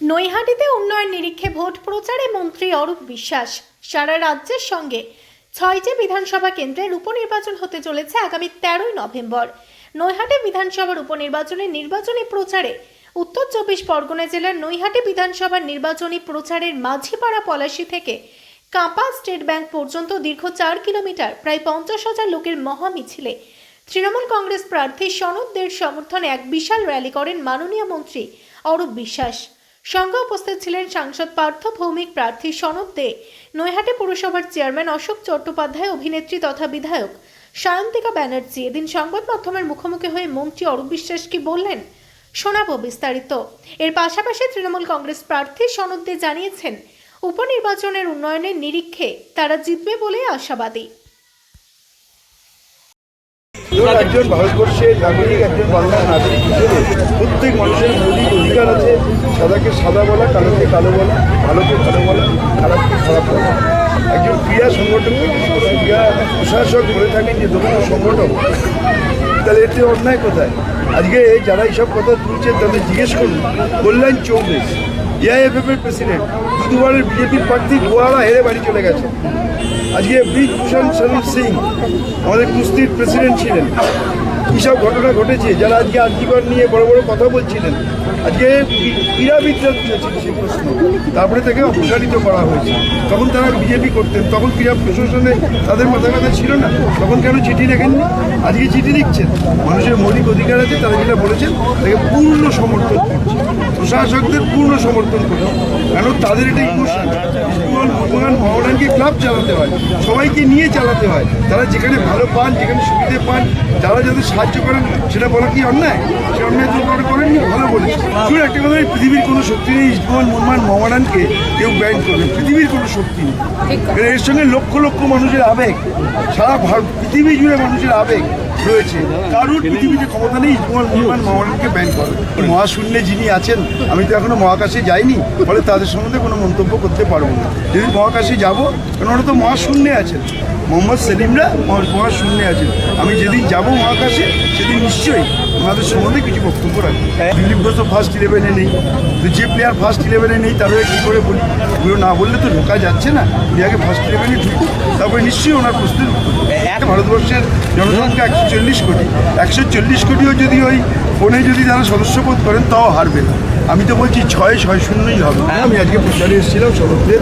নৈহাটিতে উন্নয়ন নিরীক্ষে ভোট প্রচারে মন্ত্রী অরূপ বিশ্বাস। সারা রাজ্যের সঙ্গে ছয়টি বিধানসভা কেন্দ্রের উপনির্বাচন হতে চলেছে আগামী তেরোই নভেম্বর। নৈহাটি বিধানসভার উপনির্বাচনে নির্বাচনী প্রচারে উত্তর চব্বিশ পরগনা জেলার নৈহাটি বিধানসভার নির্বাচনী প্রচারের মাঝিপাড়া পলাশী থেকে কাঁপা স্টেট ব্যাংক পর্যন্ত দীর্ঘ চার কিলোমিটার, প্রায় পঞ্চাশ হাজার লোকের মহা মিছিলে তৃণমূল কংগ্রেস প্রার্থী সনদ দের সমর্থনে এক বিশাল র্যালি করেন মাননীয় মন্ত্রী অরূপ বিশ্বাস। সঙ্গে উপস্থিত ছিলেন সাংসদ পার্থ ভৌমিক প্রার্থী সনদ দে। নৈহাটি পুরসভার চেয়ারম্যান অশোক চট্টোপাধ্যায়, অভিনেত্রী তথা বিধায়ক সায়ন্তিকা ব্যানার্জি। এদিন সংবাদ মাধ্যমের মুখোমুখি হয়ে মন্ত্রী অরূপ বিশ্বাস কি বললেন, শোনাবো বিস্তারিত। এর পাশাপাশি তৃণমূল কংগ্রেস প্রার্থী সনদ দে জানিয়েছেন, উপনির্বাচনের উন্নয়নের নিরীক্ষে তারা জিতবে বলে আশাবাদী। একজন একজন ভারতবর্ষের নাগরিক, একজন বাংলার নাগরিক হিসেবে প্রত্যেক মানুষের মৌলিক অধিকার আছে। সাদাকে সাদা বলা, কালোকে কালো বলা, ভালোকে ভালো বলা, খারাপকে খারাপ বলা। একজন ক্রিয়া সংগঠন যদি কোনো ক্রিয়া প্রশাসক বলে থাকেন যে দমন সংগঠন তাহলে এতে অন্যায় কোথায়? আজকে যারা এইসব কথা তুলছেন তাদের জিজ্ঞেস করুন কল্যাণ চৌবে এআইএফএফ এর প্রেসিডেন্ট দুবারের বিজেপির প্রার্থী গোয়ারা হেরে বাড়ি চলে গেছে। আজকে ব্রিজভূষণ শরীর সিং, আমাদের কুস্তির প্রেসিডেন্ট ছিলেন। কীসব ঘটনা ঘটেছে, যারা আজকে আর্জিকর নিয়ে বড় বড় কথা বলছিলেন। আজকে ক্রী- ক্রীড়াবিদরা তুলেছেন সেই প্রশ্ন? তারপরে তাকে অপসারিত করা হয়েছে। তখন তারা বিজেপি করতেন, তখন ক্রীড়া প্রশাসনে তাদের মাথা ব্যথা ছিল না। তখন কেন চিঠি লেখেননি? আজকে চিঠি লিখছেন। মানুষের মৌলিক অধিকার আছে, তারা যেটা বলেছেন, তাকে পূর্ণ সমর্থন করছে। প্রশাসকদের পূর্ণ সমর্থন করছে। কারণ তাদের এটা ইমোশন স্কুল, ভগবান মহারানকে ক্লাব চালাতে হয়, সবাইকে নিয়ে চালাতে হয়। তারা যেখানে ভালো পান, যেখানে সুবিধে পান, যারা যাদের সাহায্য করেন, সেটা বলা কি অন্যায়? সে অন্যায় করে করেননি, ভালো বলেছে। শুধু একটা কথা পৃথিবীর কোনো শক্তি নেই ইসমাল মোহাম্মদ মহারানকে কেউ ব্যান করবে পৃথিবীর কোনো শক্তি নেই। এর সঙ্গে লক্ষ লক্ষ মানুষের আবেগ সারা ভারত পৃথিবী জুড়ে মানুষের আবেগ। রয়েছে। কারোর পৃথিবীতে ক্ষমতা নেই ইসমাল মোহাম্মদ মহারানকে ব্যান করে। মহাশূন্যে যিনি আছেন আমি তো এখনও মহাকাশে যাইনি ফলে তাদের সম্বন্ধে কোনো মন্তব্য করতে পারব না। যদি মহাকাশে যাব কারণ ওরা তো মহাশূন্যে আছেন। মোহাম্মদ সেলিমরা মহা- মহাশূন্যে আছেন। আমি যেদিন যাব মহাকাশে সেদিন নিশ্চয়ই ওনাদের সম্বন্ধে কিছু বক্তব্য রাখব। দিলীপ ঘোষ তো ফার্স্ট ইলেভেনে নেই। তো যে প্লেয়ার ফার্স্ট ইলেভেনে নেই তারা কী করে বলি। ওগুলো না বললে তো ঢোকা যাচ্ছে না। আগে ফার্স্ট ইলেভেনে ঢুকুক তারপরে নিশ্চয়ই ওনার প্রস্তুত ভারতবর্ষের জনসংখ্যা চল্লিশ কোটি। একশো চল্লিশ কোটিও যদি ওই ফোনে যদি তারা সদস্যপদ করেন, তাও হারবে না। আমি তো বলছি ছয় ছয় শূন্যই হবে। আমি আজকে প্রচারে এসেছিলাম সদস্যদের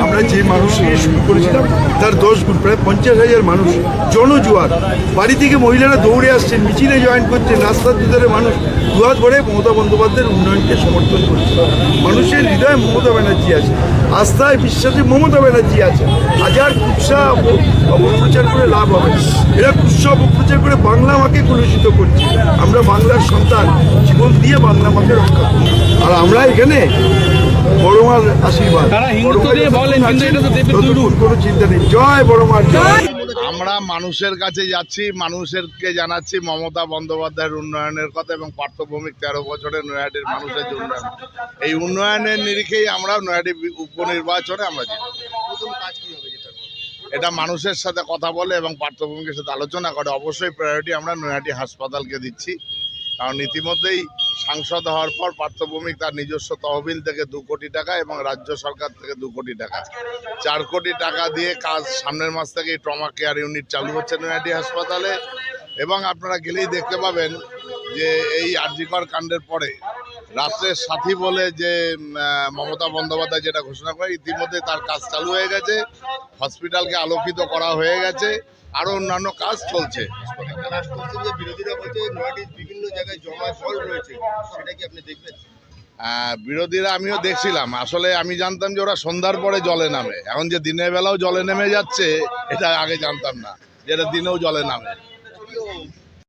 আমরা যে মানুষ নিয়ে শুরু করেছিলাম, তার দশ গুণ, প্রায় পঞ্চাশ হাজার মানুষ, জনজোয়ার। বাড়ি থেকে মহিলারা দৌড়ে আসছেন, মিছিলে জয়েন করছেন, রাস্তার দুধারে মানুষ দুহাত ভরে মমতা বন্দ্যোপাধ্যায়ের উন্নয়নকে সমর্থন করছে। মানুষের হৃদয়ে মমতা ব্যানার্জি আছে, আস্থায় বিশ্বাসে মমতা ব্যানার্জি আছে। হাজার কুৎসা অপ- অপপ্রচার করে লাভ হবে। এরা কুৎসা অপপ্রচার করে বাংলা মাকে কলুষিত করছে আমরা বাংলার সন্তান। জীবন দিয়ে বাংলা মাকে রক্ষা করি আর আমরা এখানে বড় মার আশীর্বাদ। কোনো চিন্তা নেই। জয় বড় মার জয়। আমরা মানুষের কাছে যাচ্ছি মানুষেরকে জানাচ্ছি মমতা বন্দ্যোপাধ্যায়ের উন্নয়নের কথা এবং পার্থভূমিক তেরো বছরের নয়াটির মানুষের যে উন্নয়ন। এই উন্নয়নের নিরিখেই আমরা নয়াটি বি- উপনির্বাচনে আমরা জিতব। এটা মানুষের সাথে কথা বলে এবং পার্থভূমিকের সাথে আলোচনা করে। অবশ্যই প্রায়োরিটি আমরা নয়াটি হাসপাতালকে দিচ্ছি। কারণ ইতিমধ্যেই সাংসদ হওয়ার পর পার্থভূমিক তার নিজস্ব তহবিল থেকে দু কোটি টাকা এবং রাজ্য সরকার থেকে দু কোটি টাকা। চার কোটি টাকা দিয়ে কাজ সামনের মাস থেকেই ট্রমা কেয়ার ইউনিট চালু হচ্ছে নয়াটি হাসপাতালে। এবং আপনারা গেলেই দেখতে পাবেন যে এই আরজিকর কাণ্ডের পরে রাত্রের সাথী বলে যে মমতা বন্দ্যোপাধ্যায় যেটা ঘোষণা করে, ইতিমধ্যে তার কাজ চালু হয়ে গেছে। হসপিটালকে আলোকিত করা হয়ে গেছে। আরও অন্যান্য কাজ চলছে। বিরোধীরা আমিও দেখছিলাম। আসলে আমি জানতাম যে ওরা সন্ধ্যার পরে জলে নামে। এখন যে দিনের বেলাও জলে নেমে যাচ্ছে, এটা আগে জানতাম না যেটা দিনেও জলে নামে।